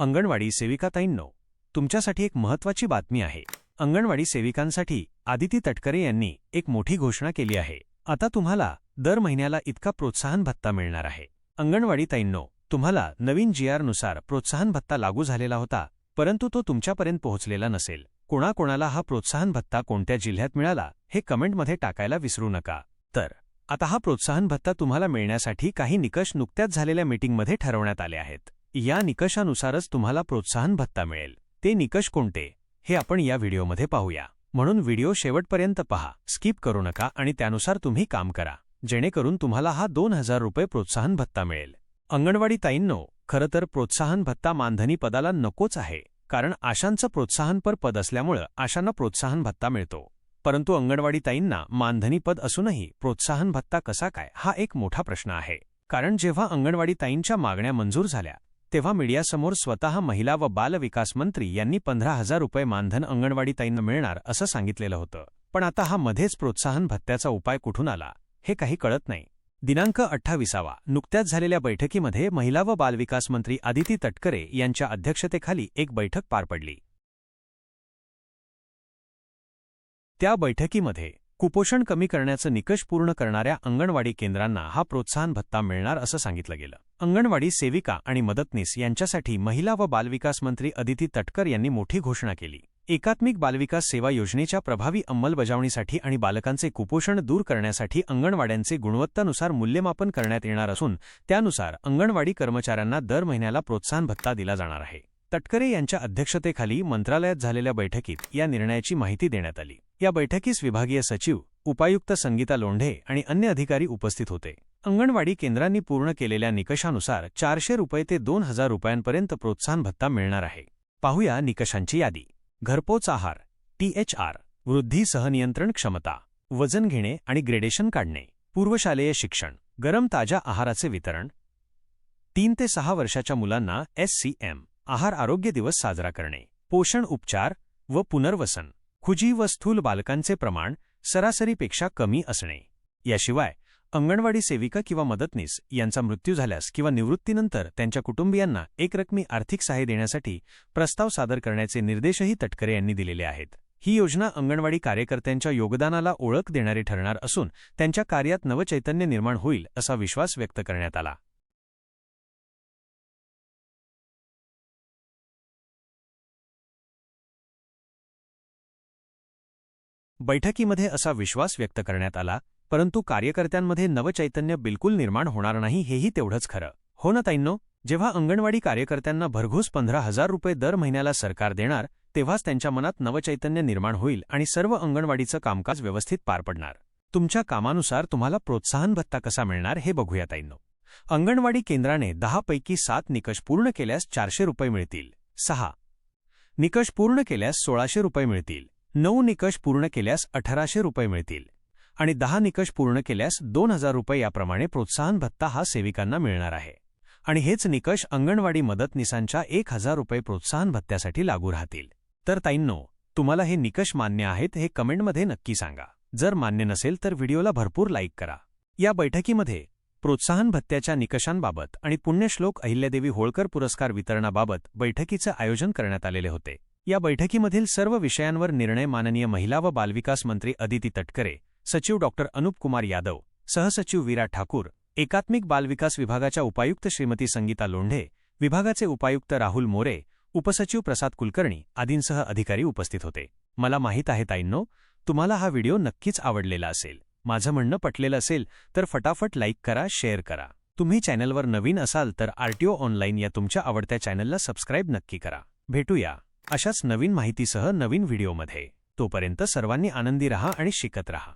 अंगणवाडी सेविकाताईंनो तुमच्यासाठी एक महत्त्वाची बातमी आहे. अंगणवाडी सेविकांसाठी आदिती तटकरे यांनी एक मोठी घोषणा केली आहे. आता तुम्हाला दर महिन्याला इतका प्रोत्साहन भत्ता मिळणार आहे. अंगणवाडी ताईंनो तुम्हाला नवीन जीआरनुसार प्रोत्साहन भत्ता लागू झालेला होता परंतु तो तुमच्यापर्यंत पोहोचलेला नसेल. कोणाकोणाला हा प्रोत्साहन भत्ता कोणत्या जिल्ह्यात मिळाला हे कमेंटमध्ये टाकायला विसरू नका. तर आता हा प्रोत्साहन भत्ता तुम्हाला मिळण्यासाठी काही निकष नुकत्याच झालेल्या मीटिंगमध्ये ठरवण्यात आले आहेत. या निकषानुसारच तुम्हाला प्रोत्साहन भत्ता मिळेल. ते निकष कोणते? हे आपण या व्हिडिओमध्ये पाहूया. म्हणून व्हिडिओ शेवटपर्यंत पहा. स्किप करू नका आणि त्यानुसार तुम्ही काम करा. जेणेकरून तुम्हाला हा दोन हजार रुपये प्रोत्साहन भत्ता मिळेल. अंगणवाडी ताईंनो खरं तर प्रोत्साहन भत्ता मानधनी पदाला नकोच आहे. कारण आशांचं प्रोत्साहनपर पद असल्यामुळं आशांना प्रोत्साहन भत्ता मिळतो. परंतु अंगणवाडी ताईंना मानधनी पद असूनही प्रोत्साहन भत्ता कसा काय? हा एक मोठा प्रश्न आहे. कारण जेव्हा अंगणवाडी ताईंच्या मागण्या मंजूर झाल्या तेव्हा मीडियासमोर स्वतः महिला व बाल विकास मंत्री यांनी पंधरा हजार रुपये मानधन अंगणवाडीताईंना मिळणार असं सांगितलेलं होतं. पण आता हा मध्येच प्रोत्साहन भत्त्याचा उपाय कुठून आला हे काही कळत नाही. दिनांक अठ्ठावीसावा नुकत्याच झालेल्या बैठकीमध्ये महिला व बालविकास मंत्री आदिती तटकरे यांच्या अध्यक्षतेखाली एक बैठक पार पडली. त्या बैठकीमध्ये कुपोषण कमी करण्याचं निकष पूर्ण करणाऱ्या अंगणवाडी केंद्रांना हा प्रोत्साहन भत्ता मिळणार असं सांगितलं गेलं. अंगणवाडी सेविका आणि मदतनीस यांच्यासाठी महिला व बालविकास मंत्री अदिती तटकर यांनी मोठी घोषणा केली. एकात्मिक बालविकास सेवा योजनेच्या प्रभावी अंमलबजावणीसाठी आणि बालकांचे कुपोषण दूर करण्यासाठी अंगणवाड्यांचे गुणवत्तानुसार मूल्यमापन करण्यात येणार असून त्यानुसार अंगणवाडी कर्मचाऱ्यांना दर महिन्याला प्रोत्साहन भत्ता दिला जाणार आहे. तटकरे यांच्या अध्यक्षतेखाली मंत्रालयात झालेल्या बैठकीत या निर्णयाची माहिती देण्यात आली. या बैठकीस विभागीय सचिव उपायुक्त संगीता लोंढे आणि अन्य अधिकारी उपस्थित होते. अंगणवाडी केंद्रांनी पूर्ण केलेल्या निकषानुसार चारशे रुपये ते दोन हजार रुपयांपर्यंत प्रोत्साहन भत्ता मिळणार आहे. पाहूया निकषांची यादी. घरपोच आहार टीएचआर वृद्धी सहनियंत्रण क्षमता वजन घेणे आणि ग्रेडेशन काढणे पूर्वशालेय शिक्षण गरम ताज्या आहाराचे वितरण तीन ते सहा वर्षाच्या मुलांना एससीएम आहार आरोग्य दिवस साजरा करणे पोषण उपचार व पुनर्वसन खुजी व स्थूल बालकांचे प्रमाण सरासरीपेक्षा कमी असणे. याशिवाय अंगणवाडी सेविका किंवा मदतनीस यांचा मृत्यू झाल्यास किंवा निवृत्तीनंतर त्यांच्या कुटुंबियांना एकरकमी आर्थिक सहाय्य देण्यासाठी प्रस्ताव सादर करण्याचे निर्देशही तटकरे यांनी दिलेले आहेत. ही योजना अंगणवाडी कार्यकर्त्यांच्या योगदानाला ओळख देणारी ठरणार असून त्यांच्या कार्यात नवचैतन्य निर्माण होईल असा विश्वास व्यक्त करण्यात आला. बैठकीमध्ये असा विश्वास व्यक्त करण्यात आला परंतु कार्यकर्त्यांमध्ये नवचैतन्य बिलकुल निर्माण होणार नाही हेही तेवढंच खरं. हो ना ताईंनो जेव्हा अंगणवाडी कार्यकर्त्यांना भरघोस पंधरा हजार रुपये दर महिन्याला सरकार देणार तेव्हाच त्यांच्या मनात नवचैतन्य निर्माण होईल आणि सर्व अंगणवाडीचं कामकाज व्यवस्थित पार पडणार. तुमच्या कामानुसार तुम्हाला प्रोत्साहन भत्ता कसा मिळणार हे बघूया ताईंनो. अंगणवाडी केंद्राने दहापैकी सात निकष पूर्ण केल्यास चारशे रुपये मिळतील. सहा. निकष पूर्ण केल्यास सोळाशे रुपये मिळतील. नऊ निकष पूर्ण केल्यास अठराशे रुपये मिळतील. आणि दहा निकष पूर्ण केल्यास दोन हजार रुपये याप्रमाणे प्रोत्साहन भत्ता हा सेविकांना मिळणार आहे. आणि हेच निकष अंगणवाडी मदतनीसांच्या एक हजार रुपये प्रोत्साहन भत्त्यासाठी लागू राहतील. तर ताईंनो तुम्हाला हे निकष मान्य आहेत हे कमेंटमध्ये नक्की सांगा. जर मान्य नसेल तर व्हिडिओला भरपूर लाईक करा. या बैठकीमध्ये प्रोत्साहन भत्त्याच्या निकषांबाबत आणि पुण्यश्लोक अहिल्यादेवी होळकर पुरस्कार वितरणाबाबत बैठकीचं आयोजन करण्यात आलेले होते. या बैठकीमधील सर्व विषयांवर निर्णय माननीय महिला व बालविकास मंत्री अदिती तटकरे सचिव डॉक्टर अनुप कुमार यादव सहसचिव विरा ठाकूर एकात्मिक बालविकास विभागाच्या उपायुक्त श्रीमती संगीता लोंढे विभागाचे उपायुक्त राहुल मोरे उपसचिव प्रसाद कुलकर्णी आदींसह अधिकारी उपस्थित होते. मला माहीत आहे ताईंनो तुम्हाला हा व्हिडिओ नक्कीच आवडलेला असेल. माझं म्हणणं पटलेलं असेल तर फटाफट लाईक करा शेअर करा. तुम्ही चॅनलवर नवीन असाल तर आरटीओ ऑनलाईन या तुमच्या आवडत्या चॅनलला सबस्क्राईब नक्की करा. भेटूया. अशाच नवीन माहितीसह नवीन व्हिडिओमध्ये. तोपर्यंत सर्वांनी आनंदी रहा आणि शिकत रहा.